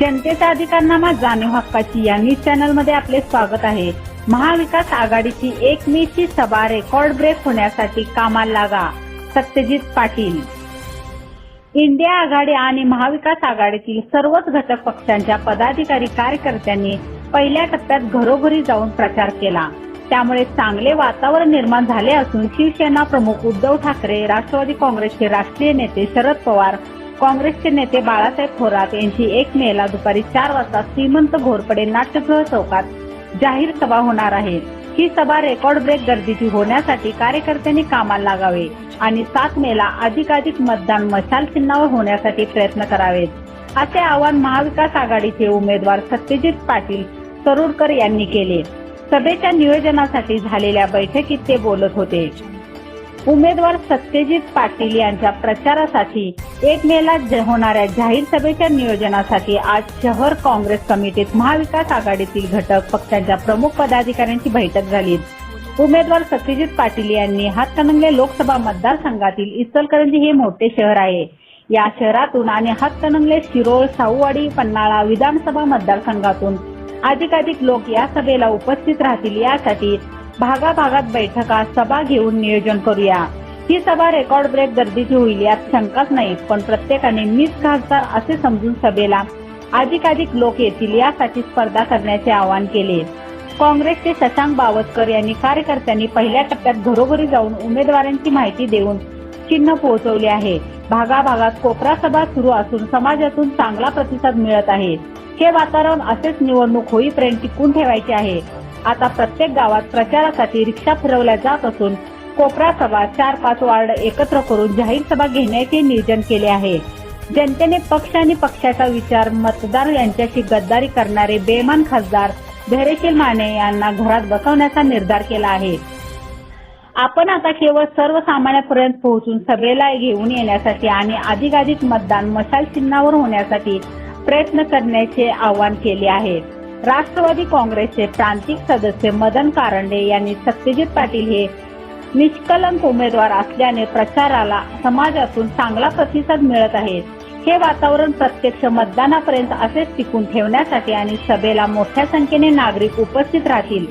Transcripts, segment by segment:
जनतेचा अधिकारनामा जाणीव हक्काची या न्यूज चॅनलमध्ये आपले स्वागत आहे. महाविकास आघाडीची एक मे ची सभा रेकॉर्ड ब्रेक होण्यासाठी कामाला लागा. सत्यजित पाटील. इंडिया आघाडी आणि महाविकास आघाडीतील सर्वच घटक पक्षांच्या पदाधिकारी कार्यकर्त्यांनी पहिल्या टप्प्यात घरोघरी जाऊन प्रचार केला. त्यामुळे चांगले वातावरण निर्माण झाले असून शिवसेना प्रमुख उद्धव ठाकरे राष्ट्रवादी काँग्रेसचे राष्ट्रीय नेते शरद पवार काँग्रेसचे नेते बाळासाहेब थोरात यांची एक मेला दुपारी चार वाजता श्रीमंत घोरपडे नाट्यगृह चौकात जाहीर सभा होणार आहे. ही सभा रेकॉर्ड ब्रेक गर्दीची होण्यासाठी कार्यकर्त्यांनी कामाला लागावे आणि सात मेला अधिकाधिक मतदान मशाल चिन्हावर होण्यासाठी प्रयत्न करावेत. असे आवाहन महाविकास आघाडीचे उमेदवार सत्यजित पाटील सरुरकर यांनी केले. सभेच्या नियोजनासाठी झालेल्या बैठकीत ते बोलत होते. उमेदवार सत्यजित पाटील यांच्या प्रचारासाठी एक मेला ज- होणाऱ्या जाहीर सभेच्या नियोजनासाठी आज शहर काँग्रेस कमिटीत महाविकास आघाडीतील घटक पक्षांच्या प्रमुख पदाधिकाऱ्यांची बैठक झाली. उमेदवार सत्यजित पाटील यांनी हातकणंगले लोकसभा मतदारसंघातील इचलकरंजी हे मोठे शहर आहे. या शहरातून आणि हातकणंगले शिरोळ साऊवाडी पन्हाळा विधानसभा मतदारसंघातून अधिकाधिक लोक या सभेला उपस्थित राहतील यासाठी भागाभागात बैठका सभा घेऊन नियोजन करूया. ही सभा रेकॉर्ड ब्रेक गर्दीची होईल यात शंकाच नाही पण प्रत्येकाने मिस खासदार असे समजून सभेला अधिकाधिक लोक येतील यासाठी स्पर्धा करण्याचे आवाहन केले. काँग्रेसचे शशांक बावस्कर यांनी कार्यकर्त्यांनी पहिल्या टप्प्यात घरोघरी जाऊन उमेदवारांची माहिती देऊन चिन्ह पोहोचवले आहे. भागाभागात कोपरा सभा सुरू असून समाजातून चांगला प्रतिसाद मिळत आहे. हे वातावरण असेच निवडणूक होईपर्यंत टिकून ठेवायचे आहे. आता प्रत्येक गावात प्रचारासाठी रिक्षा फिरवल्या जात असून कोपरा सभा चार पाच वार्ड एकत्र करून जाहीर सभा घेण्याचे नियोजन केले आहे. जनतेने पक्ष आणि पक्षाचा विचार मतदार यांच्याशी गद्दारी करणारे बेमान खासदार धैर्यशील माने यांना घरात बसवण्याचा निर्धार केला आहे. आपण आता केवळ सर्वसामान्यांपर्यंत पोहोचून सभेला घेऊन येण्यासाठी आणि अधिकाधिक मतदान मशाल चिन्हावर होण्यासाठी प्रयत्न करण्याचे आवाहन केले आहे. राष्ट्रवादी काँग्रेसचे प्रांतिक सदस्य मदन कारंडे यांनी सत्यजित पाटील हे निष्कलंक उमेदवार असल्याने प्रचाराला समाजातून चांगला प्रतिसाद मिळत आहे. हे वातावरण प्रत्यक्ष मतदानापर्यंत असेच टिकून ठेवण्यासाठी आणि सभेला मोठ्या संख्येने नागरिक उपस्थित राहतील.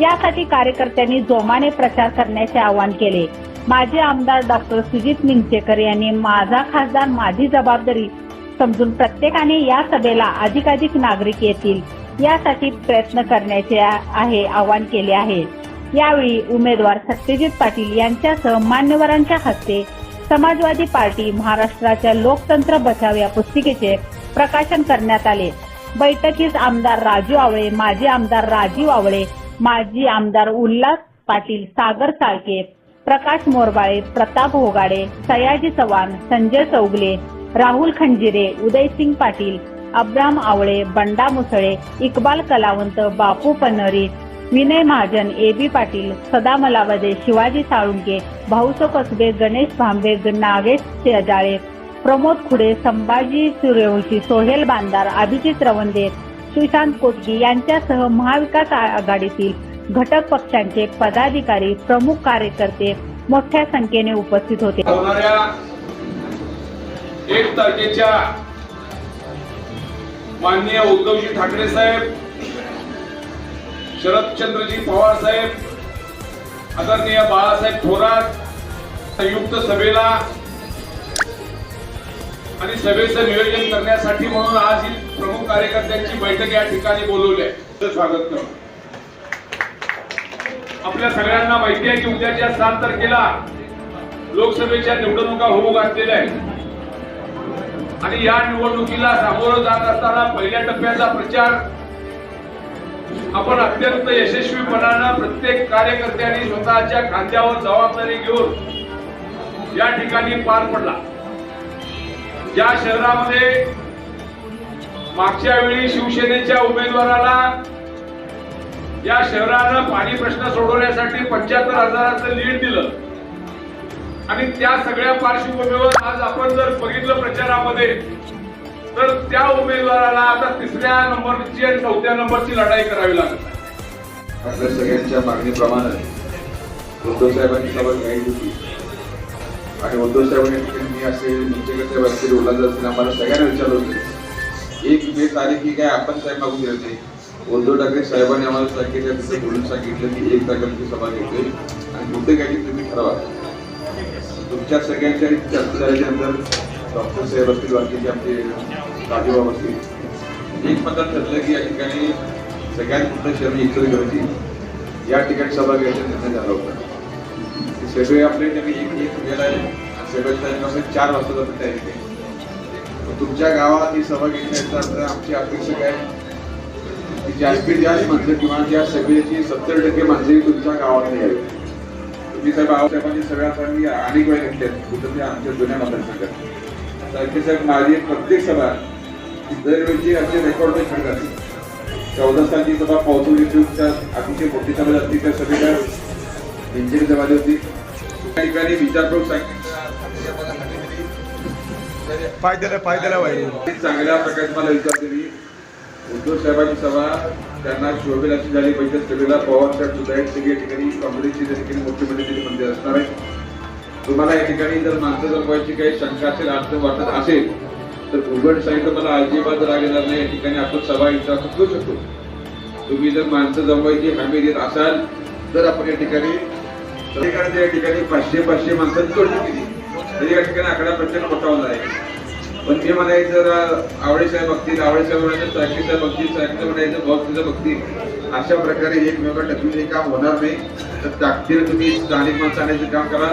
यासाठी कार्यकर्त्यांनी जोमाने प्रचार करण्याचे आवाहन केले. माजी आमदार डॉक्टर सुजित निंगचेकर यांनी माझा खासदार माझी जबाबदारी समजून प्रत्येकाने या सभेला अधिकाधिक नागरिक येतील यासाठी प्रयत्न करण्याचे आहे आवाहन केले आहे. यावेळी उमेदवार सत्यजित पाटील यांच्यासह मान्यवरांच्या हस्ते समाजवादी पार्टी महाराष्ट्राच्या लोकतंत्र बचाव या पुस्तिकेचे प्रकाशन करण्यात आले. बैठकीस आमदार राजू आवळे माजी आमदार राजीव आवळे माजी आमदार उल्हास पाटील सागर साळके प्रकाश मोरबाळे प्रताप होगाडे सयाजी चव्हाण संजय चौगले राहुल खंजिरे उदयसिंग पाटील अब्राम आवळे बंडा मुसळे इक्बाल कलावंत बापू पनरी विनय महाजन ए बी पाटील सदा मलावदे शिवाजी साळुंके भाऊसो कसबे गणेश भांबे नागेश शेजाळे प्रमोद खुडे संभाजी सूर्यवंशी सोहेल बांदार अभिजित रवंदे सुशांत कोटगी यांच्यासह महाविकास आघाडीतील घटक पक्षांचे पदाधिकारी प्रमुख कार्यकर्ते मोठ्या संख्येने उपस्थित होते. एक तारखेच्या माननीय उद्धवजी ठाकरे साहेब शरदचंद्रजी पवार साहेब आदरणीय बाळासाहेब थोरात संयुक्त सभेला आणि सभेचं नियोजन करण्यासाठी म्हणून आज ही प्रमुख कार्यकर्त्यांची बैठक या ठिकाणी बोलवली आहे. स्वागत करतो. आपल्या सगळ्यांना माहिती आहे की उद्याच्या सात तारखेला लोकसभेच्या निवडणुका होऊ घातलेल्या आहेत. आणि या निवडणुकीला सामोरं जात असताना पहिल्या टप्प्याचा प्रचार आपण अत्यंत यशस्वीपणानं प्रत्येक कार्यकर्त्यांनी स्वतःच्या खांद्यावर जबाबदारी घेऊन या ठिकाणी पार पडला. ज्या शहरामध्ये मागच्या वेळी शिवसेनेच्या उमेदवाराला या शहरानं पाणी प्रश्न सोडवण्यासाठी पंच्याहत्तर हजाराचं लीड दिलं आणि त्या सगळ्या पार्श्वभूमीवर आज आपण जर बघितलं प्रचारामध्ये तर त्या उमेदवाराला आता तिसऱ्या नंबरची आणि चौथ्या नंबरची लढाई करावी लागत आपल्या सगळ्यांच्या मागणीप्रमाणे उद्धव साहेबांनी सभा घ्यायची होती. आणि उद्धव साहेबांनी ठिकाणी मी असे निश्चित व्यवस्थेत उल्हास असतील आम्हाला सगळ्यांना विचारलं होतं एक मे तारीख ही काय आपण साहेब मागून गेले नाही? उद्धव ठाकरे साहेबांनी आम्हाला सांगितलं तिथं बोलून सांगितलं की एक तारखेची सभा घेतली. आणि कुठे काही तुम्ही ठरवा. तुमच्या सगळ्यांच्या चर्चा झाल्यानंतर डॉक्टर साहेब असतील बाकीचे आमचे राजूबाब असतील एक मतात ठरलं की या ठिकाणी सगळ्यात मोठं शहर इतर घ्यायची. या ठिकाणी सभा घ्यायचा निर्णय झाला होता. सगळे आपले त्यांनी एक एक गेला आहे. आणि चार वाजता जातं तयारी केली तुमच्या गावात ही सभा घेण्याचा तर आमची अपेक्षा काय? की जास्तीत जास्त माणसं किंवा त्या सभेची सत्तर टक्के माणसं तुमच्या गावातली आहेत. तुम्ही साहेब आहोसाहेबांनी सगळ्यात आम्ही अनेक वेळा घेतल्या कुठं आमच्या जुन्या मतदारसंघात. सारखे साहेब माझी प्रत्येक सभा दरवेळची आमचे रेकॉर्ड ठरत असते चौदा सालची सभा पावसाळी त्या अतिशय मोठी सभा असते त्या सभेला इंजिन सभा होती. त्या ठिकाणी विचारपूर्वक सांगितलं फायद्याला फायद्याला व्हायला चांगल्या प्रकारे मला विचारते मी. उद्धव साहेबांची सभा त्यांना शोभेल अशी झाली. पाहिजे सभेला पवार साहेब सुद्धा आहेत. सगळ्या ठिकाणी काँग्रेसची त्या ठिकाणी मोठे मोठे तिथे मंदिर असणार आहे तुम्हाला या ठिकाणी जर माणसं जमवायची काही शंका असेल अडचण वाटत असेल तर उघड साहित्य मला अजिबात राग येणार नाही. या ठिकाणी आपण सभा इथं घेऊ शकतो. तुम्ही जर माणसं जमवायची हमी देत असाल तर आपण या ठिकाणी प्रत्येकाने या ठिकाणी पाचशे पाचशे माणसांची जोडणी केली तरी या ठिकाणी आकडा प्रचंड मोठा होणार आहे. पण ते म्हणायचं जर आवडे साहेब बघतील आवडे साहेब म्हणायचं सारखी साहेब बघतील सारखं म्हणायचं भाऊ बघतील. अशा प्रकारे एकमेकांना टकून हे काम होणार नाही. तर ताकदीनं तुम्ही स्थानिक माणसं आणायचं काम करा.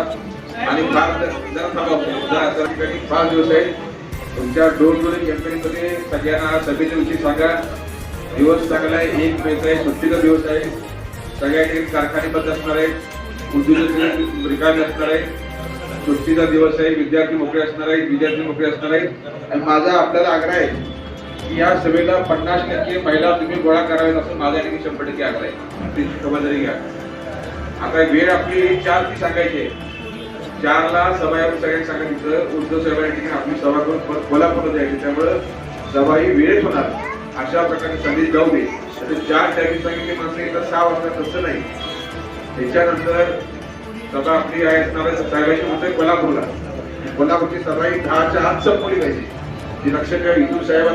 आणि फार जरा थांबा त्या ठिकाणी फार दिवस आहे तुमच्या डोर टू कॅम्पेनमध्ये सगळ्यांना सभेच्या दिवशी सांगा. दिवस चांगला आहे एक मेच आहे सुट्टीचा दिवस आहे. सगळ्या कारखाने बंद असणार आहेत. उद्योजक रिकामे असणार आहे सुट्टीचा दिवस आहे विद्यार्थी मोकळे असणार आहेत विद्यार्थी मोकळे असणार आहेत. आणि माझा आपल्याला आग्रह आहे की या सभेला पन्नास टक्के महिला तुम्ही गोळा कराव्यात असं माझा ठिकाणी शंभर टक्के आग्रह आहे. खबरदारी घ्या आता वेळ आपली चार ती सांगायची आहे. चारला सभा आपण सगळ्यांनी सांगायचं उद्धव साहेबांच्या ठिकाणी आपली सभा करून कोल्हापूरला जायची त्यामुळं सभा ही वेळेत होणार. अशा प्रकारे संदेश जाऊ दे. तर चार टायमिंग सांगितले माणसं येतात सहा वाजता तसं नाही. त्याच्यानंतर सभा आपली आहे असणार साहेबांची होते कोल्हापूरला. कोल्हापूरची सभा ही दहाच्या आत संपली पाहिजे. ती लक्षात ठेवा इथून साहेब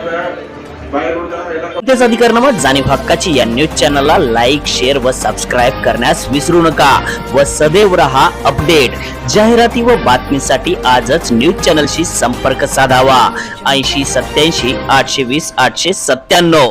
अधिकारनामा जाणीव हक्काची या न्यूज चॅनलला लाईक शेअर व सबस्क्राईब करण्यास विसरू नका. व सदैव रहा अपडेट जाहिराती व बातमीसाठी आजच न्यूज चॅनलशी संपर्क साधावा. ऐंशी सत्याऐंशी आठशे वीस आठशे सत्त्याण्णव.